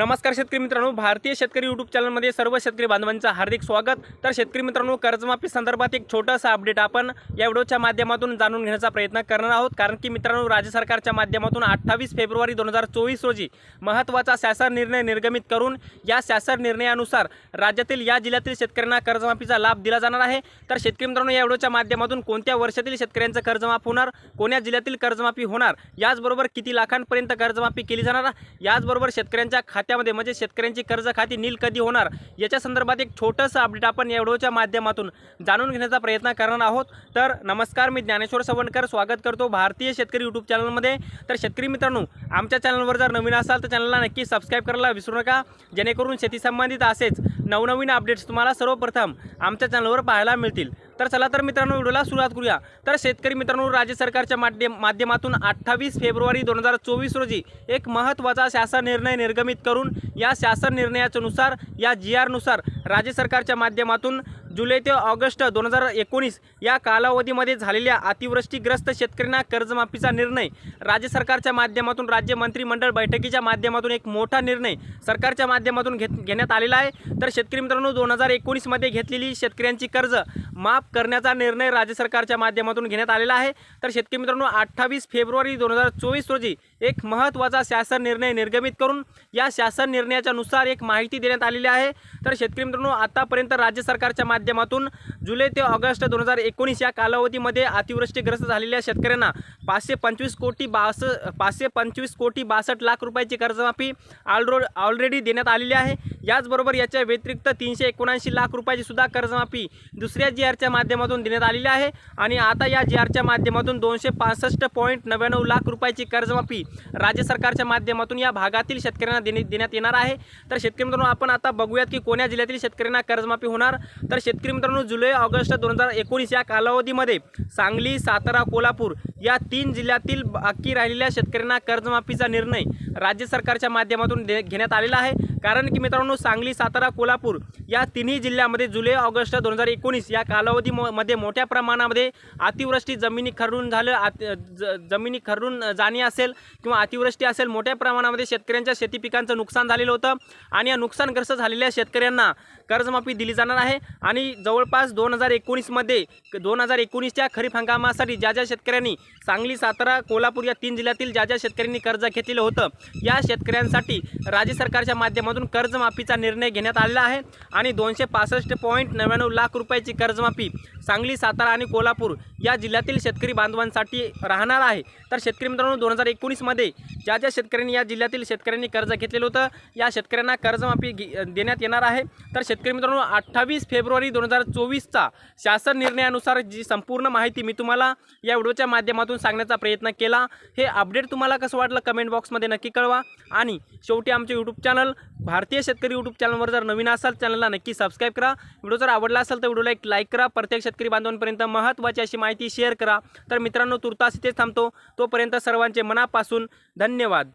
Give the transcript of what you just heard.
नमस्कार शेतकरी मित्रांनो भारतीय शेतकरी यूट्यूब चॅनलमध्ये सर्व शेतकरी बांधवांचं हार्दिक स्वागत. तर शेतकरी मित्रांनो कर्जमाफी संदर्भात एक छोटासा अपडेट आपण या व्हिडिओच्या माध्यमातून जाणून घेण्याचा प्रयत्न करणार आहोत. कारण की मित्रांनो राज्य सरकारच्या माध्यमातून अठ्ठावीस फेब्रुवारी दोन हजार चोवीस रोजी महत्त्वाचा शासन निर्णय निर्गमित करून या शासन निर्णयानुसार राज्यातील या जिल्ह्यातील शेतकऱ्यांना कर्जमाफीचा लाभ दिला जाणार आहे. तर शेतकरी मित्रांनो या व्हिडिओच्या माध्यमातून कोणत्या वर्षातील शेतकऱ्यांचं कर्जमाफ होणार कोण्या जिल्ह्यातील कर्जमाफी होणार याचबरोबर किती लाखांपर्यंत कर्जमाफी केली जाणार याचबरोबर शेतकऱ्यांच्या खात्यामध्ये म्हणजे शेतकऱ्यांची कर्ज खाती नील कधी होणार? याच्या संदर्भात एक छोटंसं अपडेट आपण या व्हिडिओच्या माध्यमातून जाणून घेण्याचा प्रयत्न करणार आहोत. तर नमस्कार मी ज्ञानेश्वर सवणकर स्वागत करतो भारतीय शेतकरी यूट्यूब चॅनलमध्ये तर शेतकरी मित्रांनो आमच्या चॅनलवर जर नवीन असाल तर चॅनलला नक्की सबस्क्राईब करायला विसरू नका. जेणेकरून शेती संबंधित असेच नवनवीन अपडेट्स तुम्हाला सर्वप्रथम आमच्या चॅनलवर पाहायला मिळतील. तर चला तर मित्रांनो व्हिडिओला सुरुवात करूया. तर शेतकरी मित्रांनो राज्य सरकारच्या माध्यम माध्यमातून अठ्ठावीस फेब्रुवारी दोन हजार चोवीस रोजी एक महत्त्वाचा शासन निर्णय निर्गमित करून या शासन निर्णयाच्यानुसार या जी आरनुसार राज्य सरकारच्या माध्यमातून जुलै ते ऑगस्ट दोन हजार एकोणीस या कालावधीमध्ये झालेल्या अतिवृष्टीग्रस्त शेतकऱ्यांना कर्जमाफीचा निर्णय. राज्य सरकारच्या माध्यमातून राज्य मंत्रिमंडळ बैठकीच्या माध्यमातून एक मोठा निर्णय सरकारच्या माध्यमातून घेत घेण्यात आलेला आहे. तर शेतकरी मित्रांनो दोन हजार एकोणीसमध्ये घेतलेली शेतकऱ्यांची कर्ज माफ करण्याचा निर्णय राज्य सरकारच्या माध्यमातून घेण्यात आलेला आहे. तर शेतकरी मित्रांनो अठ्ठावीस फेब्रुवारी दोन हजार चोवीस रोजी एक महत्त्वाचा शासन निर्णय निर्गमित करून या शासन निर्णयाच्या नुसार एक माहिती देण्यात आलेली आहे. तर शेतकरी मित्रांनो आतापर्यंत राज्य सरकारच्या माध्यमातून माध्यमातून जुलै ते ऑगस्ट दोन हजार एकोणीस या कालावधीमध्ये अतिवृष्टीग्रस्त झालेल्या शेतकऱ्यांना पाचशे पंचवीस कोटी बास पाचशे पंचवीस कोटी बासष्ट लाख रुपयाची कर्जमाफी ऑलरो ऑलरेडी देण्यात आलेली आहे. याचबरोबर याच्या व्यतिरिक्त तीनशे एकोणऐंशी लाख रुपयाची सुद्धा कर्जमाफी दुसऱ्या जी आरच्या माध्यमातून देण्यात आलेली आहे. आणि आता या जी आरच्या माध्यमातून दोनशे पासष्ट पॉईंट नव्याण्णव लाख रुपयाची कर्जमाफी राज्य सरकारच्या माध्यमातून या भागातील शेतकऱ्यांना देण्यात येणार आहे. तर शेतकरी मित्रांनो आपण आता बघूयात की कोण्या जिल्ह्यातील शेतकऱ्यांना कर्जमाफी होणार? तर शेतकरी मित्रांनो जुलै ऑगस्ट दोन हजार एकोणीस या कालावधीमध्ये सांगली सातारा कोल्हापूर या तीन जिल्ह्यातील बाकी राहिलेल्या शेतकऱ्यांना कर्जमाफीचा निर्णय राज्य सरकारच्या माध्यमातून दे घेण्यात आलेला आहे. कारण की मित्रांनो सांगली सातारा कोल्हापूर या तिन्ही जिल्ह्यामध्ये जुलै ऑगस्ट दोन हजार एकोणीस या कालावधीमध्ये मोठ्या प्रमाणामध्ये अतिवृष्टी जमिनी खरडून झालं आत ज जमिनी खरडून जाणे असेल किंवा अतिवृष्टी असेल मोठ्या प्रमाणामध्ये शेतकऱ्यांच्या शेती पिकांचं नुकसान झालेलं होतं आणि या नुकसानग्रस्त झालेल्या शेतकऱ्यांना कर्जमाफी दिली जाणार आहे. आणि जवळपास दोन हजार एकोणीसमध्ये दोन हजार एकोणीसच्या खरीप हंगामासाठी ज्या ज्या शेतकऱ्यांनी सांगली सातारा कोल्हापूर या तीन जिल्ह्यातील ज्या ज्या शेतकऱ्यांनी कर्ज घेतलेलं होतं या शेतकऱ्यांसाठी राज्य सरकारच्या माध्यमातून कर्जमाफीचा निर्णय घेण्यात आलेला आहे. आणि दोनशे पासष्ट पॉईंट नव्याण्णव लाख रुपयाची कर्जमाफी सांगली सातारा आणि कोल्हापूर या जिल्ह्यातील शेतकरी बांधवांसाठी राहणार आहे. तर शेतकरी मित्रांनो दोन हजार एकोणीसमध्ये ज्या ज्या शेतकऱ्यांनी या जिल्ह्यातील शेतकऱ्यांनी कर्ज घेतलेलं होतं या शेतकऱ्यांना कर्जमाफी घे- देण्यात येणार आहे. तर शेतकरी मित्रांनो अठ्ठावीस फेब्रुवारी दोन हजार चोवीसचा शासन निर्णयानुसार जी संपूर्ण माहिती मी तुम्हाला या व्हिडिओच्या माध्यमातून सांगण्याचा प्रयत्न केला. हे अपडेट तुम्हाला कसं वाटलं कमेंट बॉक्समध्ये नक्की कळवा. आणि शेवटी आमचे यूट्यूब चॅनल भारतीय शेतकरी यूट्यूब चॅनलवर जर नवीन असाल चॅनलला नक्की सबस्क्राईब करा. व्हिडिओ जर आवडला असेल तर व्हिडिओला एक लाईक करा. प्रत्येक शेतकरी बांधवांपर्यंत महत्त्वाची अशी माहिती शेअर करा. तर मित्रांनो तुर्तास इथेच थांबतो. तोपर्यंत सर्वांचे मनापासून धन्यवाद.